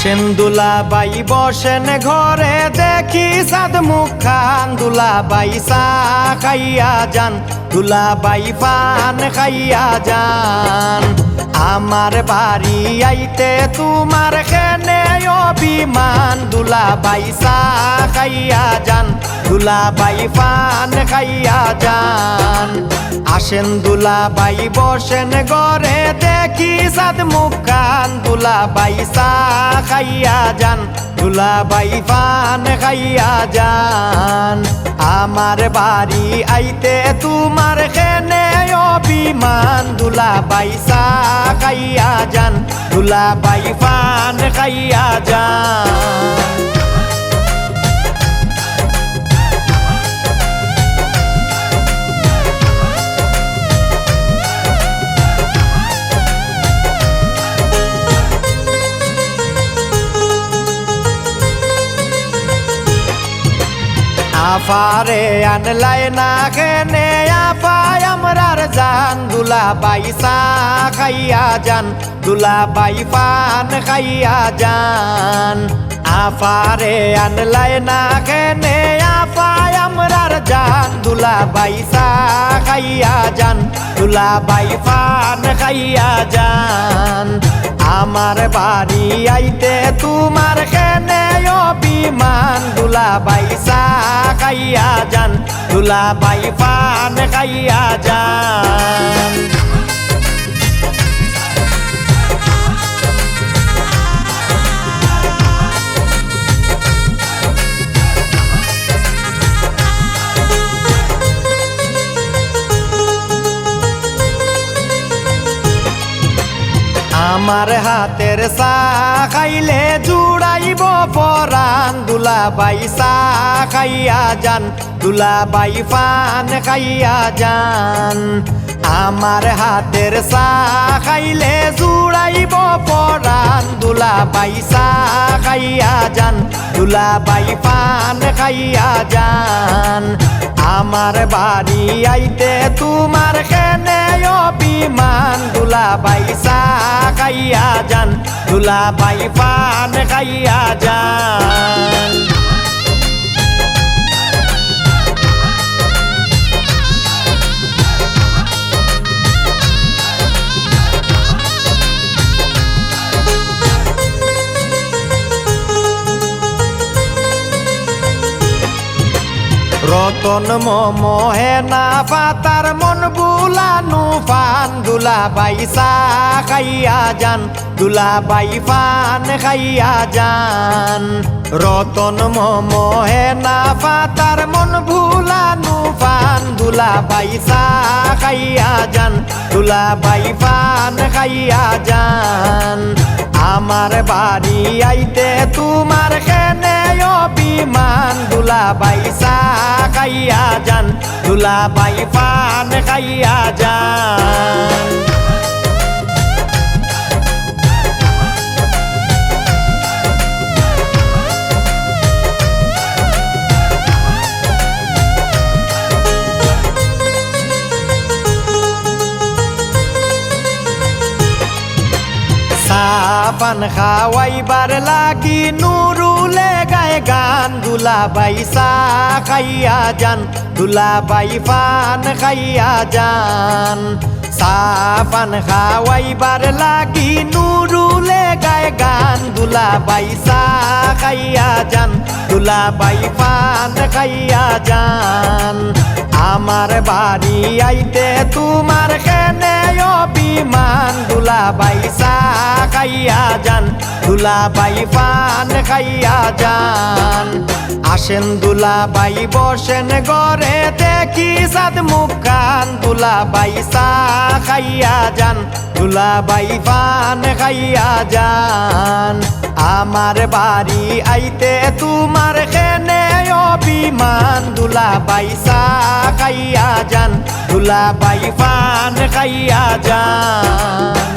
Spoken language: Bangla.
আসেন দুলাবাই বসেন ঘরে, দেখি সাদ মুখ খান দুলাবাই চা খাইয়া যান। দুলাবাই পান খাইয়া যান। আমার বাড়ি আইতে তোমার খেনে অভিমান? দুলাবাই চা খাইয়া যান, দুলাবাই পান খাইয়া যান। আসেন দুলাবাই বসেন ঘরে, দেখি সাদ মুখান দুলা বাই সা খাইয়া যান, দুলাবাই পান খাইয়া যান। আমার বাড়ি আইতে তোমার খেনে অভিমান, দুলাবাই সা খাইয়া যান, দুলাবাই পান খাইয়া যান। আফারে আনলাই না খেনে আফায় আমরার জান দুলা বাইসা খাইয়া যান দুলা বাই পান খাইয়া যান আফারে আনলাই না খেনে আফায় আমরার জান দুলা বাইসা খাইয়া যান দুলা বাই পান খাইয়া যান আমার বাড়ি আইতে তোমার কেনে অভিমান? দুলা বাইসা খাইয়া যান দুলা বাই পান খাইয়া যান। আমার হাতের চা খাইলে জুড়াইব পরান দুলা বাই চা খাইয়া যান দুলা বাই পান খাইয়া যান। আমার হাতের চা খাইলে জুড়াইব পরান দুলা বাই চা খাইয়া যান দুলা বাই পান খাইয়া যান। আমার বাড়ি আইতে তোমার খেনে অভিমান? দুলাবাই চা খাইয়া যান দুলাবাই পান খাইয়া যান। রতন মহে না পাতার মন বুলানু পান দুলা বাইসা খাইয়া যান দুলা বাই পান খাইয়া যান। রতন মহে না পাতার মন ভুলানু পান দুলা বাইসা খাইয়া যান দুলা বাই পান খাইয়া যান। আমার বাড়ি আইতে দুলা বাইসা খাইয়া যান দুলা বাই পান খাইয়া যান। সাপান খাওয়াইবার লাগি নুরুলে গায়ে গান দুলা বাইসা খাইয়া যান দুলা বাই পান খাইয়া যান। সাপান খাওয়াইবার লাগি নুরুলে গায়ে গান দুলা বাইসা খাইয়া যান দুলা বাই পান খাইয়া যান। আমার বাড়ি আইতে তোমার খেনে অভিমান দুলা বাইসা খাইয়া যান দুলা বাই পান খাইয়া যান। আসেন দুলা বাই বসেন ঘরে, দেখি সাদ মুখ খান দুলা বাইসা খাইয়া যান দুলা বাই পান খাইয়া যান। আমার বাড়ি আইতে তোমার খেনে অভিমান দুলা বাইসা খাইয়া যান দুলা বাই পান যান